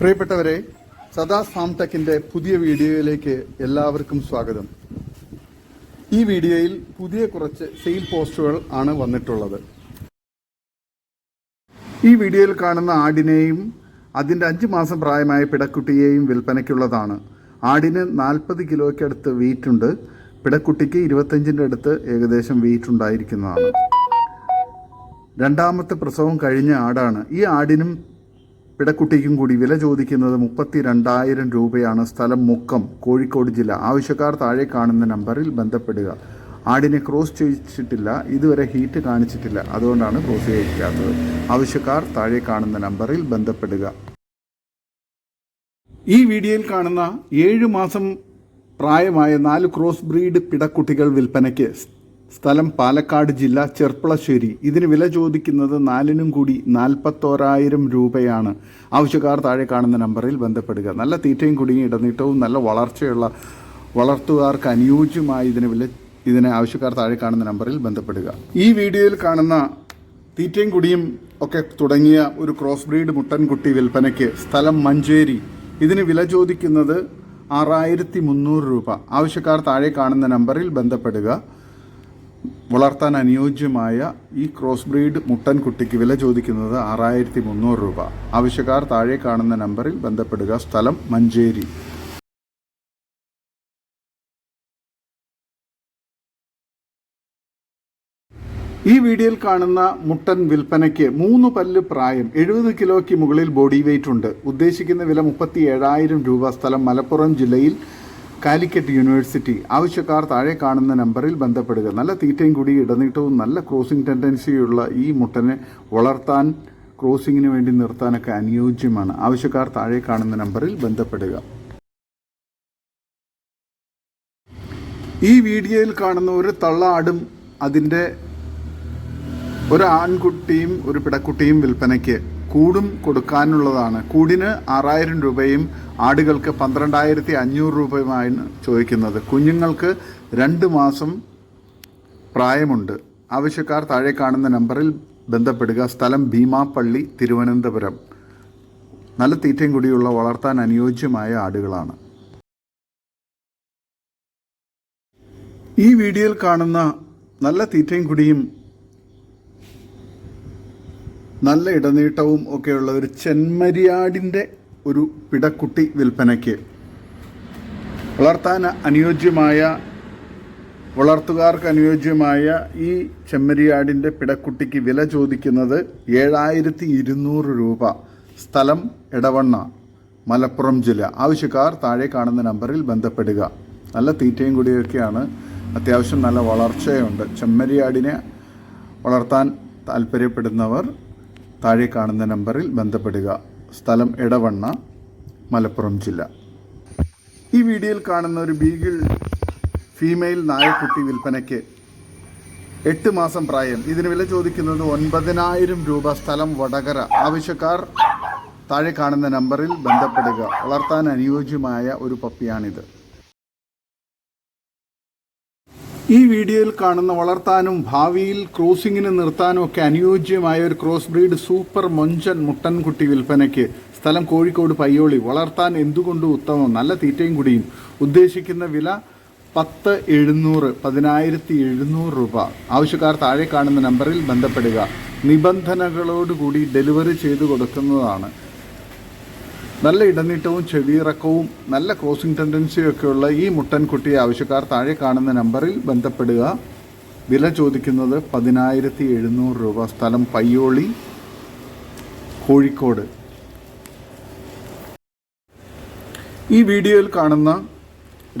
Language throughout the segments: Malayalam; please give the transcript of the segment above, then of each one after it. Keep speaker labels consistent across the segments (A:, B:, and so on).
A: പ്രിയപ്പെട്ടവരെ സദാ ഫാം ടെക്കിന്റെ പുതിയ വീഡിയോയിലേക്ക് എല്ലാവർക്കും സ്വാഗതം. ഈ വീഡിയോയിൽ പുതിയ കുറച്ച് സെയിൽ പോസ്റ്റുകൾ ആണ് വന്നിട്ടുള്ളത്. ഈ വീഡിയോയിൽ കാണുന്ന ആടിനെയും അതിന്റെ അഞ്ച് മാസം പ്രായമായ പിടക്കുട്ടിയെയും വിൽപ്പനയ്ക്കുള്ളതാണ് ആടിന് നാൽപ്പത് കിലോയ്ക്കടുത്ത് വെയിറ്റ് ഉണ്ട് പിടക്കുട്ടിക്ക് ഇരുപത്തഞ്ചിന്റെ അടുത്ത് ഏകദേശം വെയിറ്റ് ഉണ്ടായിരിക്കുന്നതാണ് രണ്ടാമത്തെ പ്രസവം കഴിഞ്ഞ ആടാണ്. ഈ ആടിനും പിടക്കുട്ടിക്കും കൂടി വില ചോദിക്കുന്നത് മുപ്പത്തി രണ്ടായിരം രൂപയാണ്. സ്ഥലം മുക്കം കോഴിക്കോട് ജില്ല. ആവശ്യക്കാർ താഴെ കാണുന്ന നമ്പറിൽ ബന്ധപ്പെടുക. ആടിനെ ക്രോസ് ചെയ്യിച്ചിട്ടില്ല ഇതുവരെ ഹീറ്റ് കാണിച്ചിട്ടില്ല. അതുകൊണ്ടാണ് ക്രോസ് ചെയ്യിക്കാത്തത് ആവശ്യക്കാർ താഴെ കാണുന്ന നമ്പറിൽ ബന്ധപ്പെടുക. ഈ വീഡിയോയിൽ കാണുന്ന ഏഴു മാസം പ്രായമായ നാല് ക്രോസ് ബ്രീഡ് പിടക്കുട്ടികൾ വിൽപ്പനയ്ക്ക് സ്ഥലം പാലക്കാട് ജില്ല ചെർപ്പളശ്ശേരി. ഇതിന് വില ചോദിക്കുന്നത് നാലിനും കൂടി നാൽപ്പത്തോരായിരം രൂപയാണ്. ആവശ്യക്കാർ താഴെ കാണുന്ന നമ്പറിൽ ബന്ധപ്പെടുക. നല്ല തീറ്റയും കുടിയും ഇടനീട്ടവും നല്ല വളർച്ചയുള്ള വളർത്തുകാർക്ക് അനുയോജ്യമായി ഇതിന് വില ഇതിന് ആവശ്യക്കാർ താഴെ കാണുന്ന നമ്പറിൽ ബന്ധപ്പെടുക. ഈ വീഡിയോയിൽ കാണുന്ന തീറ്റയും കുടിയും ഒക്കെ തുടങ്ങിയ ഒരു ക്രോസ് ബ്രീഡ് മുട്ടൻകുട്ടി വിൽപ്പനയ്ക്ക് സ്ഥലം മഞ്ചേരി. ഇതിന് വില ചോദിക്കുന്നത് ആറായിരത്തി മുന്നൂറ് രൂപ. ആവശ്യക്കാർ താഴെ കാണുന്ന നമ്പറിൽ ബന്ധപ്പെടുക. വളർത്താൻ അനുയോജ്യമായ ഈ ക്രോസ് ബ്രീഡ് മുട്ടൻ കുട്ടിക്ക് വില ചോദിക്കുന്നത് ആറായിരത്തി മുന്നൂറ് രൂപ. ആവശ്യക്കാർ താഴെ കാണുന്ന നമ്പറിൽ ബന്ധപ്പെടുക. സ്ഥലം മഞ്ചേരി. ഈ വീഡിയോയിൽ കാണുന്ന മുട്ടൻ വിൽപ്പനയ്ക്ക് മൂന്ന് പല്ല് പ്രായം എഴുപത് കിലോയ്ക്ക് മുകളിൽ ബോഡി വെയിറ്റ് ഉണ്ട്. ഉദ്ദേശിക്കുന്ന വില മുപ്പത്തി ഏഴായിരം രൂപ. സ്ഥലം മലപ്പുറം ജില്ലയിൽ കാലിക്കറ്റ് യൂണിവേഴ്സിറ്റി. ആവശ്യക്കാർ താഴെ കാണുന്ന നമ്പറിൽ ബന്ധപ്പെടുക. നല്ല തീറ്റയും കൂടി ഇടനീട്ടവും നല്ല ക്രോസിംഗ് ടെൻഡൻസിയുള്ള ഈ മുട്ടനെ വളർത്താൻ ക്രോസിങ്ങിന് വേണ്ടി നിർത്താനൊക്കെ അനുയോജ്യമാണ്. ആവശ്യക്കാർ താഴെ കാണുന്ന നമ്പറിൽ ബന്ധപ്പെടുക. ഈ വീഡിയോയിൽ കാണുന്ന ഒരു തള്ളാടും അതിന്റെ ഒരു ആൺകുട്ടിയും ഒരു പിടക്കുട്ടിയും വിൽപ്പനയ്ക്ക് കൂടും കൊടുക്കാനുള്ളതാണ്. കൂടിന് ആറായിരം രൂപയും ആടുകൾക്ക് പന്ത്രണ്ടായിരത്തി അഞ്ഞൂറ് രൂപയുമാണ് ചോദിക്കുന്നത്. കുഞ്ഞുങ്ങൾക്ക് രണ്ട് മാസം പ്രായമുണ്ട്. ആവശ്യക്കാർ താഴെ കാണുന്ന നമ്പറിൽ ബന്ധപ്പെടുക. സ്ഥലം ഭീമാപ്പള്ളി തിരുവനന്തപുരം. നല്ല തീറ്റയും കൂടിയുള്ള വളർത്താൻ അനുയോജ്യമായ ആടുകളാണ്. ഈ വീഡിയോയിൽ കാണുന്ന നല്ല തീറ്റയും കുടിയും നല്ല ഇടനീട്ടവും ഒക്കെയുള്ള ഒരു ചെന്മരിയാടിന്റെ ഒരു പിടക്കുട്ടി വിൽപ്പനയ്ക്ക്. വളർത്താൻ അനുയോജ്യമായ വളർത്തുകാർക്ക് അനുയോജ്യമായ ഈ ചെമ്മരിയാടിന്റെ പിടക്കുട്ടിക്ക് വില ചോദിക്കുന്നത് ഏഴായിരത്തി ഇരുന്നൂറ് രൂപ. സ്ഥലം എടവണ്ണ മലപ്പുറം ജില്ല. ആവശ്യക്കാർ താഴെ കാണുന്ന നമ്പറിൽ ബന്ധപ്പെടുക. നല്ല തീറ്റയും കൂടിയൊക്കെയാണ്. അത്യാവശ്യം നല്ല വളർച്ചയുണ്ട്. ചെമ്മരിയാടിനെ വളർത്താൻ താല്പര്യപ്പെടുന്നവർ താഴെ കാണുന്ന നമ്പറിൽ ബന്ധപ്പെടുക. സ്ഥലം എടവണ്ണ മലപ്പുറം ജില്ല. ഈ വീഡിയോയിൽ കാണുന്ന ഒരു ബീഗിൾ ഫീമെയിൽ നായക്കുട്ടി വിൽപ്പനയ്ക്ക് എട്ട് മാസം പ്രായം. ഇതിന് വില ചോദിക്കുന്നത് ഒൻപതിനായിരം രൂപ. സ്ഥലം വടകര. ആവശ്യക്കാർ താഴെ കാണുന്ന നമ്പറിൽ ബന്ധപ്പെടുക. വളർത്താൻ അനുയോജ്യമായ ഒരു പപ്പിയാണിത്. ഈ വീഡിയോയിൽ കാണുന്ന വളർത്താനും ഭാവിയിൽ ക്രോസിംഗിന് നിർത്താനും ഒക്കെ അനുയോജ്യമായ ഒരു ക്രോസ് ബ്രീഡ് സൂപ്പർ മൊഞ്ചൻ മുട്ടൻകുട്ടി വിൽപ്പനയ്ക്ക്. സ്ഥലം കോഴിക്കോട് പയ്യോളി. വളർത്താൻ എന്തുകൊണ്ടും ഉത്തമം? നല്ല തീറ്റയും കൂടിയും. ഉദ്ദേശിക്കുന്ന വില പത്ത് എഴുന്നൂറ് പതിനായിരത്തി എഴുന്നൂറ് രൂപ. ആവശ്യക്കാർ താഴെ കാണുന്ന നമ്പറിൽ ബന്ധപ്പെടുക. നിബന്ധനകളോടുകൂടി ഡെലിവറി ചെയ്തു കൊടുക്കുന്നതാണ്. നല്ല ഇടനീട്ടവും ചെവിയിറക്കവും നല്ല ക്രോസിംഗ് ടെൻഡൻസിയും ഒക്കെയുള്ള ഈ മുട്ടൻകുട്ടിയെ ആവശ്യക്കാർ താഴെ കാണുന്ന നമ്പറിൽ ബന്ധപ്പെടുക. വില ചോദിക്കുന്നത് പതിനായിരത്തി എഴുന്നൂറ് രൂപ. സ്ഥലം പയ്യോളി കോഴിക്കോട്. ഈ വീഡിയോയിൽ കാണുന്ന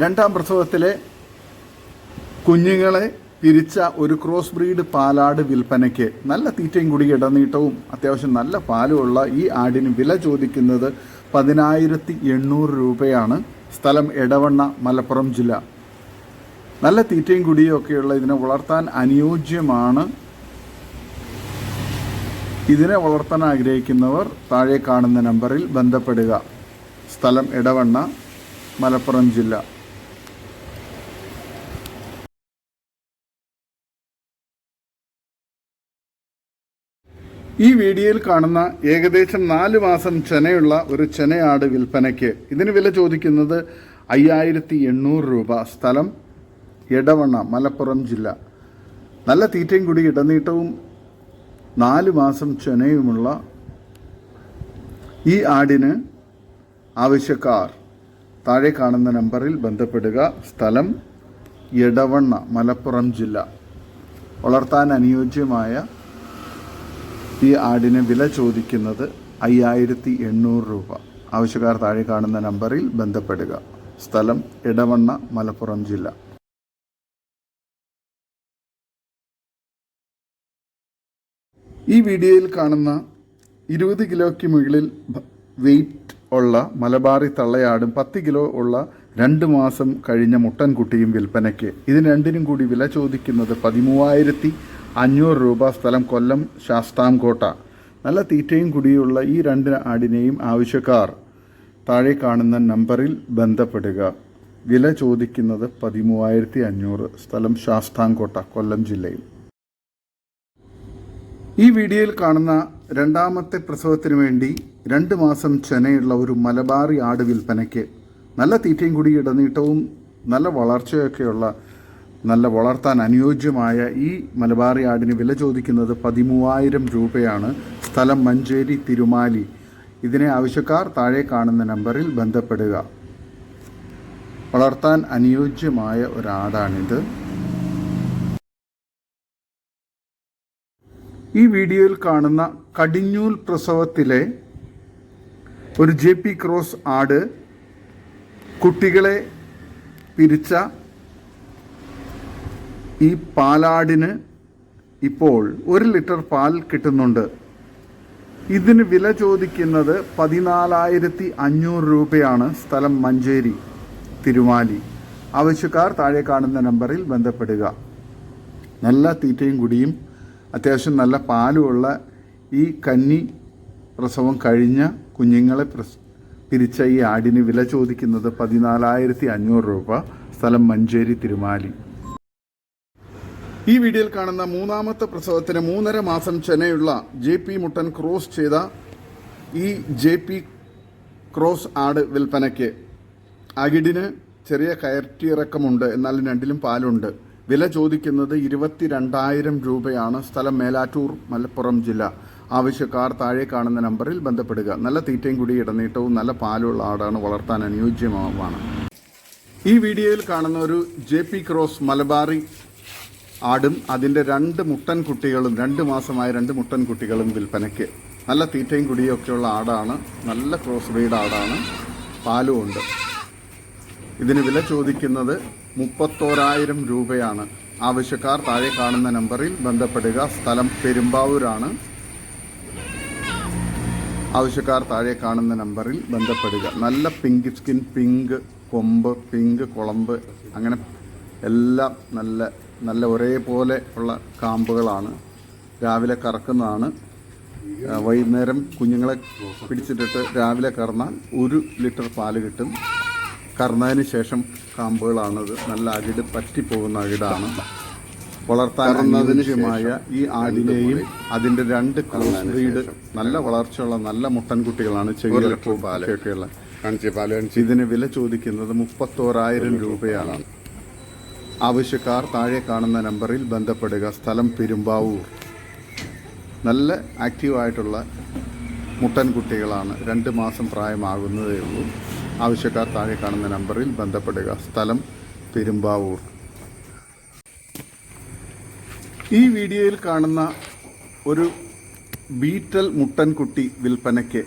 A: രണ്ടാം പ്രസവത്തിലെ കുഞ്ഞുങ്ങളെ പിരിച്ച ഒരു ക്രോസ് ബ്രീഡ് പാലാട് വിൽപ്പനയ്ക്ക് നല്ല തീറ്റയും കൂടി ഇടനീട്ടവും അത്യാവശ്യം നല്ല പാലുമുള്ള ഈ ആടിന് വില ചോദിക്കുന്നത് പതിനായിരത്തി എണ്ണൂറ് രൂപയാണ്. സ്ഥലം എടവണ്ണ മലപ്പുറം ജില്ല. നല്ല തീറ്റയും കുടിയും ഒക്കെയുള്ള ഇതിനെ വളർത്താൻ അനുയോജ്യമാണ്. ഇതിനെ വളർത്താൻ ആഗ്രഹിക്കുന്നവർ താഴെ കാണുന്ന നമ്പറിൽ ബന്ധപ്പെടുക. സ്ഥലം എടവണ്ണ മലപ്പുറം ജില്ല. ഈ വീഡിയോയിൽ കാണുന്ന ഏകദേശം നാല് മാസം ചെനയുള്ള ഒരു ചെനയാട് വിൽപ്പനയ്ക്ക് ഇതിന് വില ചോദിക്കുന്നത് അയ്യായിരത്തി എണ്ണൂറ് രൂപ. സ്ഥലം എടവണ്ണ മലപ്പുറം ജില്ല. നല്ല തീറ്റയും കൂടി ഇടനീട്ടവും നാല് മാസം ചെനയുമുള്ള ഈ ആടിന് ആവശ്യക്കാർ താഴെ കാണുന്ന നമ്പറിൽ ബന്ധപ്പെടുക. സ്ഥലം എടവണ്ണ മലപ്പുറം ജില്ല. വളർത്താൻ അനുയോജ്യമായ ഈ ആടിന് വില ചോദിക്കുന്നത് അയ്യായിരത്തി എണ്ണൂറ് രൂപ. ആവശ്യക്കാർ താഴെ കാണുന്ന നമ്പറിൽ ബന്ധപ്പെടുക. സ്ഥലം ഇടവണ്ണ മലപ്പുറം ജില്ല. ഈ വീഡിയോയിൽ കാണുന്ന ഇരുപത് കിലോയ്ക്ക് മുകളിൽ വെയിറ്റ് ഉള്ള മലബാറി തള്ളയാടും പത്ത് കിലോ ഉള്ള രണ്ട് മാസം കഴിഞ്ഞ മുട്ടൻകുട്ടിയും വിൽപ്പനയ്ക്ക്. ഇതിന് രണ്ടിനും കൂടി വില ചോദിക്കുന്നത് പതിമൂവായിരത്തി അഞ്ഞൂറ് രൂപ സ്ഥലം കൊല്ലം ശാസ്താംകോട്ട. നല്ല തീറ്റയും കുടിയുള്ള ഈ രണ്ട് ആടിനെയും ആവശ്യക്കാർ താഴെ കാണുന്ന നമ്പറിൽ ബന്ധപ്പെടുക. വില ചോദിക്കുന്നത് പതിമൂവായിരത്തി അഞ്ഞൂറ് സ്ഥലം ശാസ്താംകോട്ട കൊല്ലം ജില്ലയിൽ. ഈ വീഡിയോയിൽ കാണുന്ന രണ്ടാമത്തെ പ്രസവത്തിന് വേണ്ടി രണ്ട് മാസം ചെനയുള്ള ഒരു മലബാറി ആട് വിൽപ്പനയ്ക്ക് നല്ല തീറ്റയും കൂടി ഇടനീട്ടവും നല്ല വളർച്ചയൊക്കെയുള്ള നല്ല വളർത്താൻ അനുയോജ്യമായ ഈ മലബാറി ആടിന് വില ചോദിക്കുന്നത് പതിമൂവായിരം രൂപയാണ്. സ്ഥലം മഞ്ചേരി തിരുമാലി. ഇതിനെ ആവശ്യക്കാർ താഴെ കാണുന്ന നമ്പറിൽ ബന്ധപ്പെടുക. വളർത്താൻ അനുയോജ്യമായ ഒരാടാണിത്. ഈ വീഡിയോയിൽ കാണുന്ന കടിഞ്ഞൂൽ പ്രസവത്തിലെ ഒരു ജെ പി ക്രോസ് ആട് കുട്ടികളെ പിരിച്ച ഈ പാലാടിന് ഇപ്പോൾ ഒരു ലിറ്റർ പാൽ കിട്ടുന്നുണ്ട്. ഇതിന് വില ചോദിക്കുന്നത് പതിനാലായിരത്തി അഞ്ഞൂറ് രൂപയാണ് സ്ഥലം മഞ്ചേരി തിരുമാലി. ആവശ്യക്കാർ താഴെ കാണുന്ന നമ്പറിൽ ബന്ധപ്പെടുക. നല്ല തീറ്റയും കുടിയും അത്യാവശ്യം നല്ല പാലുമുള്ള ഈ കന്നി പ്രസവം കഴിഞ്ഞ കുഞ്ഞുങ്ങളെ പിരിച്ച ഈ ആടിന് വില ചോദിക്കുന്നത് പതിനാലായിരത്തി അഞ്ഞൂറ് രൂപ സ്ഥലം മഞ്ചേരി തിരുമാലി. ഈ വീഡിയോയിൽ കാണുന്ന മൂന്നാമത്തെ പ്രസവത്തിന് മൂന്നര മാസം ചെനയുള്ള ജെ പി മുട്ടൻ ക്രോസ് ചെയ്ത ഈ ജെ പി ക്രോസ് ആട് വിൽപ്പനയ്ക്ക് അകിടിന് ചെറിയ കയറ്റിയിറക്കമുണ്ട്. എന്നാലും രണ്ടിലും പാലുണ്ട്. വില ചോദിക്കുന്നത് ഇരുപത്തി രണ്ടായിരം രൂപയാണ്. സ്ഥലം മേലാറ്റൂർ മലപ്പുറം ജില്ല. ആവശ്യക്കാർ താഴെ കാണുന്ന നമ്പറിൽ ബന്ധപ്പെടുക. നല്ല തീറ്റയും കൂടി ഇടനീട്ടവും നല്ല പാലുള്ള ആടാണ് വളർത്താൻ അനുയോജ്യമാണ്. ഈ വീഡിയോയിൽ കാണുന്ന ഒരു ജെ പി ക്രോസ് മലബാറി ആടും അതിന്റെ രണ്ട് മുട്ടൻ കുട്ടികളും രണ്ട് മാസമായ രണ്ട് മുട്ടൻ കുട്ടികളും വിൽപ്പനയ്ക്ക്. നല്ല തീറ്റയും കുടിയും ഒക്കെയുള്ള ആടാണ്. നല്ല ക്രോസ് ബ്രീഡ് ആടാണ്. പാലും ഉണ്ട്. ഇതിന് വില ചോദിക്കുന്നത് മുപ്പത്തോരായിരം രൂപയാണ്. ആവശ്യക്കാർ താഴെ കാണുന്ന നമ്പറിൽ ബന്ധപ്പെടുക. സ്ഥലം പെരുമ്പാവൂരാണ്. ആവശ്യക്കാർ താഴെ കാണുന്ന നമ്പറിൽ ബന്ധപ്പെടുക. നല്ല പിങ്ക് സ്കിൻ പിങ്ക് കൊമ്പ് പിങ്ക് കുളമ്പ് അങ്ങനെ എല്ലാം നല്ല നല്ല ഒരേപോലെ ഉള്ള കാമ്പുകളാണ്. രാവിലെ കറക്കുന്നതാണ്. വൈകുന്നേരം കുഞ്ഞുങ്ങളെ പിടിച്ചിട്ടിട്ട് രാവിലെ കറന്നാൽ ഒരു ലിറ്റർ പാൽ കിട്ടും. കറന്നതിന് ശേഷം കാമ്പുകളാണത് നല്ല അകിട് പറ്റിപ്പോകുന്ന അകിടാണ്. വളർത്താൻ അനുയോജ്യമായ ഈ ആടിനെയും അതിന്റെ രണ്ട് ക്രോസ് ബ്രീഡ് നല്ല വളർച്ചയുള്ള നല്ല മുട്ടൻകുട്ടികളാണ്
B: ചെറിയ പാലൊക്കെയുള്ള
A: ഇതിന് വില ചോദിക്കുന്നത് മുപ്പത്തോരായിരം രൂപയാണ്. ആവശ്യക്കാർ താഴെ കാണുന്ന നമ്പറിൽ ബന്ധപ്പെടുക. സ്ഥലം പെരുമ്പാവൂർ. നല്ല ആക്റ്റീവായിട്ടുള്ള മുട്ടൻ കുട്ടികളാണ്. രണ്ട് മാസം പ്രായമാകുന്നതേ ഉള്ളൂ. ആവശ്യക്കാർ താഴെ കാണുന്ന നമ്പറിൽ ബന്ധപ്പെടുക. സ്ഥലം പെരുമ്പാവൂർ. ഈ വീഡിയോയിൽ കാണുന്ന ഒരു ബീറ്റൽ മുട്ടൻകുട്ടി വിൽപ്പനയ്ക്ക്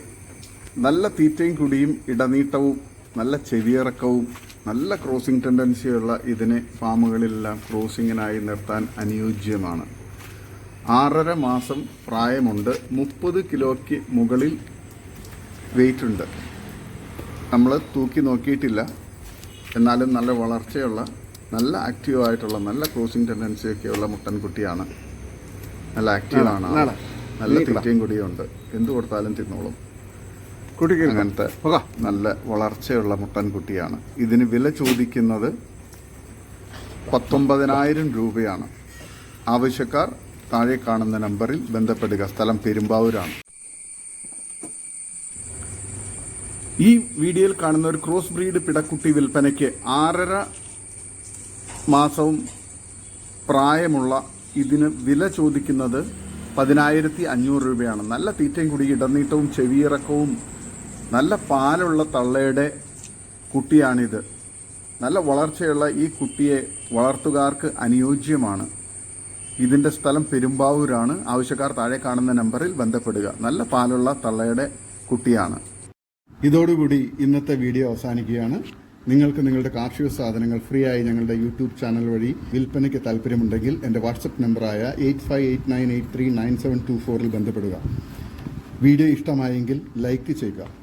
A: നല്ല തീറ്റയും കുടിയും ഇടനീട്ടവും നല്ല ചെവിയിറക്കവും നല്ല ക്രോസിംഗ് ടെൻഡൻസിയുള്ള ഇതിനെ ഫാമുകളിലെല്ലാം ക്രോസിങ്ങിനായി നിർത്താൻ അനുയോജ്യമാണ്. ആറര മാസം പ്രായമുണ്ട്. മുപ്പത് കിലോയ്ക്ക് മുകളിൽ വെയിറ്റ് ഉണ്ട്. നമ്മൾ തൂക്കി നോക്കിയിട്ടില്ല. എന്നാലും നല്ല വളർച്ചയുള്ള നല്ല ആക്റ്റീവായിട്ടുള്ള നല്ല ക്രോസിംഗ് ടെൻഡൻസിയൊക്കെയുള്ള മുട്ടൻകുട്ടിയാണ് നല്ല ആക്റ്റീവാണ് നല്ല തിറ്റയും കൂടിയുണ്ട്. എന്തു എന്ത് കൊടുത്താലും തിന്നോളും. അങ്ങനത്തെ നല്ല വളർച്ചയുള്ള മുട്ടൻ കുട്ടിയാണ്. ഇതിന് വില ചോദിക്കുന്നത് പത്തൊമ്പതിനായിരം രൂപയാണ്. ആവശ്യക്കാർ താഴെ കാണുന്ന നമ്പറിൽ ബന്ധപ്പെടുക. സ്ഥലം പെരുമ്പാവൂരാണ്. ഈ വീഡിയോയിൽ കാണുന്ന ഒരു ക്രോസ് ബ്രീഡ് പിടക്കുട്ടി വിൽപ്പനയ്ക്ക് ആറര മാസവും പ്രായമുള്ള ഇതിന് വില ചോദിക്കുന്നത് പതിനായിരത്തി അഞ്ഞൂറ് രൂപയാണ്. നല്ല തീറ്റയും കൂടി ഇടനീട്ടവും ചെവിയിറക്കവും നല്ല പാലുള്ള തള്ളയുടെ കുട്ടിയാണിത്. നല്ല വളർച്ചയുള്ള ഈ കുട്ടിയെ വളർത്തുകാർക്ക് അനുയോജ്യമാണ്. ഇതിന്റെ സ്ഥലം പെരുമ്പാവൂരാണ്. ആവശ്യക്കാർ താഴെ കാണുന്ന നമ്പറിൽ ബന്ധപ്പെടുക. നല്ല പാലുള്ള തള്ളയുടെ കുട്ടിയാണ്. ഇതോടുകൂടി ഇന്നത്തെ വീഡിയോ അവസാനിക്കുകയാണ്. നിങ്ങൾക്ക് നിങ്ങളുടെ കാർഷിക സാധനങ്ങൾ ഫ്രീ ആയി ഞങ്ങളുടെ യൂട്യൂബ് ചാനൽ വഴി വിൽപ്പനയ്ക്ക് താല്പര്യമുണ്ടെങ്കിൽ എന്റെ വാട്സപ്പ് നമ്പറായ eight five eight nine eight three nine seven two ഫോറിൽ ബന്ധപ്പെടുക. വീഡിയോ ഇഷ്ടമായെങ്കിൽ ലൈക്ക് ചെയ്യുക.